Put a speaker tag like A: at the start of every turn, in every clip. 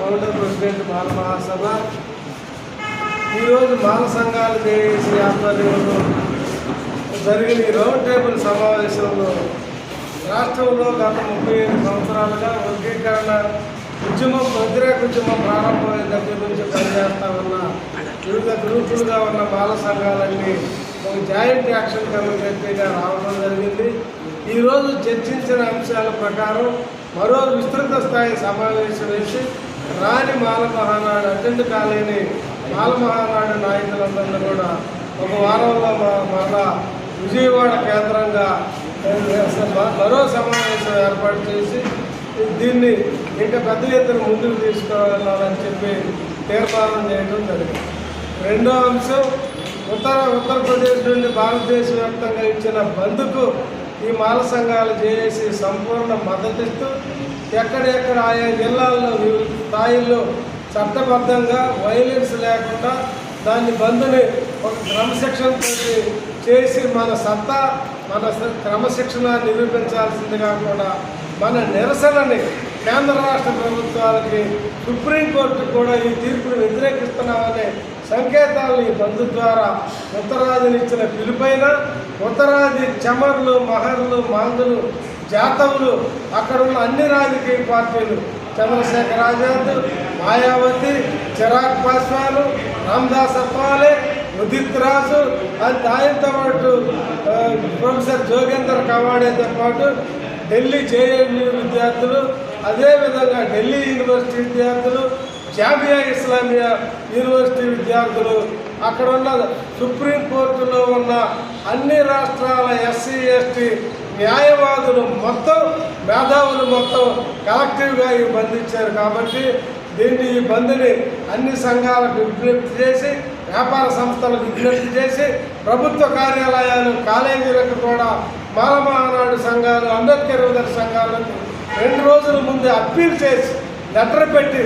A: Founder president మాల మహాసభ. ఈరోజు మాల సంఘాలు చేసి ఆధ్వర్యంలో జరిగిన ఈ రౌండ్ టేబుల్ సమావేశంలో రాష్ట్రంలో గత ముప్పై ఐదు సంవత్సరాలుగా వర్గీకరణ ఉద్యమం వ్యతిరేక ఉద్యమం ప్రారంభమైన దగ్గర నుంచి పనిచేస్తా ఉన్న. వివిధ గ్రూపులుగా ఉన్న బాల సంఘాలన్నీ ఒక జాయింట్ యాక్షన్ కమిటీగా రావడం జరిగింది. ఈరోజు చర్చించిన అంశాల ప్రకారం మరో విస్తృత స్థాయి సమావేశం వేసి రాని మాల మహానాడు అటెండ్ కాలేని మాల మహానాడు నాయకులందరినీ కూడా ఒక వారంలో మా- మరలా విజయవాడ కేంద్రంగా మరో సమావేశం ఏర్పాటు చేసి దీన్ని ఇంకా పెద్ద ఎత్తున ముందుకు తీసుకువెళ్ళాలని చెప్పి తీర్మానం చేయడం జరిగింది. రెండో అంశం ఉత్తర ఉత్తరప్రదేశ్ నుండి భారతదేశ వ్యాప్తంగా ఇచ్చిన బంధుకు ఈ మాల సంఘాలు చేసి సంపూర్ణ మద్దతిస్తూ ఎక్కడెక్కడ ఆయా జిల్లాల్లో వివిధ స్థాయిల్లో చట్టబద్ధంగా వైలెన్స్ లేకుండా దాన్ని బంధుని ఒక క్రమశిక్షణతో చేసి మన సత్తా మన క్రమశిక్షణ నిరూపించాల్సిందిగా కూడా మన నిరసనని కేంద్ర రాష్ట్ర ప్రభుత్వాలకి సుప్రీంకోర్టు కూడా ఈ తీర్పును వ్యతిరేకిస్తున్నామనే సంకేతాలను ఈ బంధు ద్వారా ఉత్తరాదిని ఇచ్చిన పిలుపైన ఉత్తరాది చమర్లు మహర్లు మాందులు జాతవులు అక్కడ ఉన్న అన్ని రాజకీయ పార్టీలు చంద్రశేఖర్ ఆజాద్ మాయావతి చిరాగ్ పాస్వాన్ రామ్దాస్ అత్వాలే ఉదిత్ రాజు అది ఆయనతో పాటు ప్రొఫెసర్ జోగేందర్ కవాడేతో పాటు ఢిల్లీ జేఎన్యూ విద్యార్థులు అదేవిధంగా ఢిల్లీ యూనివర్సిటీ విద్యార్థులు జామియా ఇస్లామియా యూనివర్సిటీ విద్యార్థులు అక్కడ ఉన్న సుప్రీంకోర్టులో ఉన్న అన్ని రాష్ట్రాల ఎస్సీ ఎస్టీ న్యాయవాదులు మొత్తం మేధావులు మొత్తం కలెక్టివ్గా ఈ బంధించారు కాబట్టి దీన్ని ఈ బంద్ని అన్ని సంఘాలకు విజ్ఞప్తి చేసి వ్యాపార సంస్థలకు విజ్ఞప్తి చేసి ప్రభుత్వ కార్యాలయాలు కాలేజీలకు కూడా మాలమహానాడు సంఘాలు అంబేద్కర్ ఉదర్ సంఘాలకు రెండు రోజుల ముందే అప్పీల్ చేసి లెటర్ పెట్టి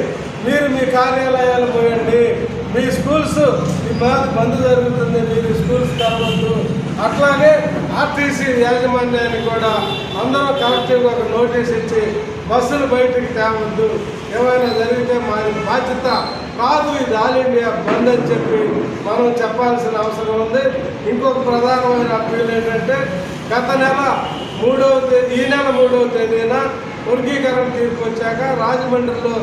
A: మీరు మీ కార్యాలయాలు పోయండి మీ స్కూల్స్ ఈ బాధ బంద్ జరుగుతుంది మీరు స్కూల్స్ కావద్దు. అట్లాగే ఆర్టీసీ యాజమాన్యాన్ని కూడా అందరూ కలెక్టివ్గా ఒక నోటీస్ ఇచ్చి బస్సులు బయటికి తేవద్దు ఏమైనా జరిగితే మా బాధ్యత కాదు ఇది ఆల్ ఇండియా బంద్ అని చెప్పి మనం చెప్పాల్సిన అవసరం ఉంది. ఇంకొక ప్రధానమైన అప్పీల్ ఏంటంటే గత నెల మూడవ తేదీ ఈ నెల మూడవ తేదీన వర్గీకరణ తీర్పు వచ్చాక రాజమండ్రిలో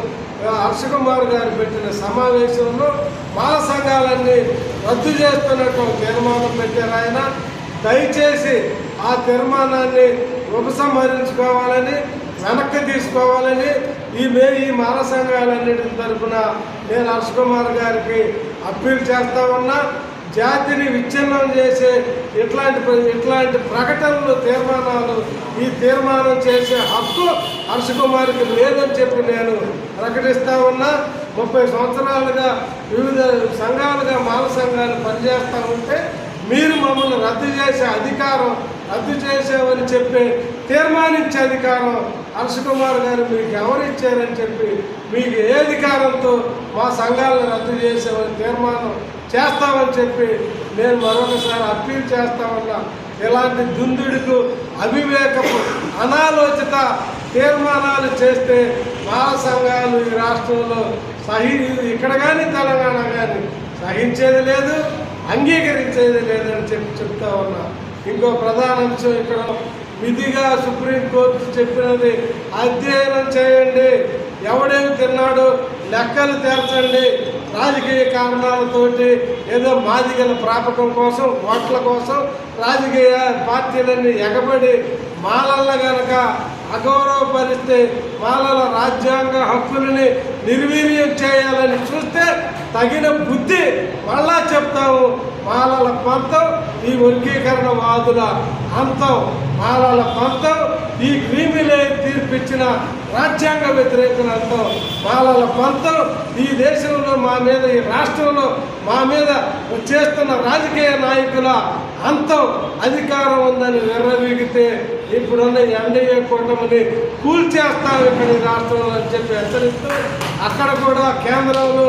A: హర్షకుమార్ హర్ష కుమార్ గారు పెట్టిన సమావేశంలో మాల సంఘాలన్నీ రద్దు చేస్తున్నట్టు తీర్మానం పెట్టారు ఆయన. దయచేసి ఆ తీర్మానాన్ని ఉపసంహరించుకోవాలని వెనక్కి తీసుకోవాలని ఈ మే ఈ మాల సంఘాలన్నిటి తరఫున నేను హర్ష కుమార్ గారికి అప్పీల్ చేస్తా ఉన్నా. జాతిని విచ్ఛిన్నం చేసే ఇట్లాంటి ఇట్లాంటి ప్రకటనలు తీర్మానాలు ఈ తీర్మానం చేసే హక్కు హర్ష కుమార్కి లేదని చెప్పి నేను ప్రకటిస్తా ఉన్నా. ముప్పై సంవత్సరాలుగా వివిధ సంఘాలుగా మాల సంఘాలు పనిచేస్తూ ఉంటే మీరు మమ్మల్ని రద్దు చేసే అధికారం రద్దు చేసామని చెప్పి తీర్మానించే అధికారం కుమార్ గారు మీకు ఎవరిచ్చారని చెప్పి మీకు ఏ అధికారంతో మా సంఘాలను రద్దు చేసామని తీర్మానం చేస్తామని చెప్పి నేను మరొకసారి అప్పీల్ చేస్తామన్నా ఇలాంటి దుందుడుకు అవివేకపు అనాలోచిత తీర్మానాలు చేస్తే మా సంఘాలు ఈ రాష్ట్రంలో సహి ఇక్కడ కానీ తెలంగాణ కానీ సహించేది లేదు అంగీకరించేది లేదని చెప్పి చెప్తా ఉన్నా. ఇంకో ప్రధాన అంశం ఇక్కడ విధిగా సుప్రీంకోర్టు చెప్పినది అధ్యయనం చేయండి. ఎవడేమి తిన్నాడు లెక్కలు తెరచండి రాజకీయ కారణాలతోటి ఏదో మాదిగల ప్రాపకం కోసం ఓట్ల కోసం రాజకీయ పార్టీలన్నీ ఎగబడి మాలల్ల గనక అగౌరవపరిస్తే మాలల రాజ్యాంగ హక్కులని నిర్వీర్యం చేయాలని చూస్తే తగిన బుద్ధి మళ్ళా చెప్తాము. మాలల పంతం ఈ వర్గీకరణ వాదుల అంతం మాలల పంతం ఈ క్రీమిలే తీర్పిచ్చిన రాజ్యాంగ వ్యతిరేకుల అంతం మాలల పంతం ఈ దేశంలో మా మీద ఈ రాష్ట్రంలో మా మీద చేస్తున్న రాజకీయ నాయకుల అంతం అధికారం ఉందని విర్రవీగితే ఇప్పుడున్న ఎన్డీఏ కూటమిని కూల్చేస్తాం ఇక్కడ ఈ రాష్ట్రంలో అని చెప్పి హెచ్చరిస్తూ అక్కడ కూడా కేంద్రంలో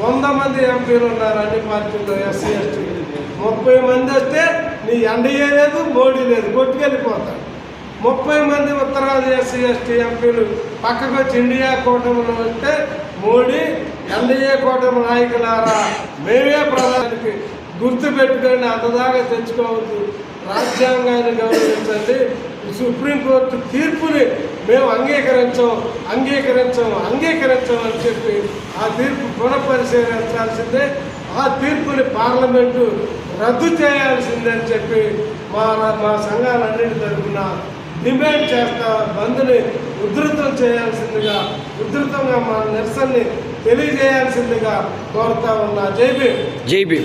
A: వంద మంది ఎంపీలు ఉన్నారు అన్ని పార్టీల్లో ఎస్సీ ఎస్టీ ముప్పై మంది వస్తే నీ ఎన్డీఏ లేదు మోడీ లేదు కొట్టుకెళ్ళిపోతాడు ముప్పై మంది ఉత్తరాది ఎస్సీ ఎస్టీ ఎంపీలు పక్కకు వచ్చి ఇండియా కూటమిలో వస్తే మోడీ ఎన్డీఏ కూటమి నాయకులారా? మేమే ప్రధానికి గుర్తు పెట్టుకొని అంతదాకా తెచ్చుకోవద్దు. రాజ్యాంగాన్ని గౌరవించండి. సుప్రీంకోర్టు తీర్పుని మేము అంగీకరించాం అంగీకరించాం అంగీకరించాం అని చెప్పి ఆ తీర్పు పునఃపరిశీలించాల్సిందే ఆ తీర్పుని పార్లమెంటు రద్దు చేయాల్సిందే అని చెప్పి మా మా సంఘాలన్నింటి తరఫున డిమాండ్ చేస్తా బంద్ని ఉధృతం చేయాల్సిందిగా ఉధృతంగా మా నిరసనని తెలియజేయాల్సిందిగా కోరుతా ఉన్నా.
B: జైబీ జైబీ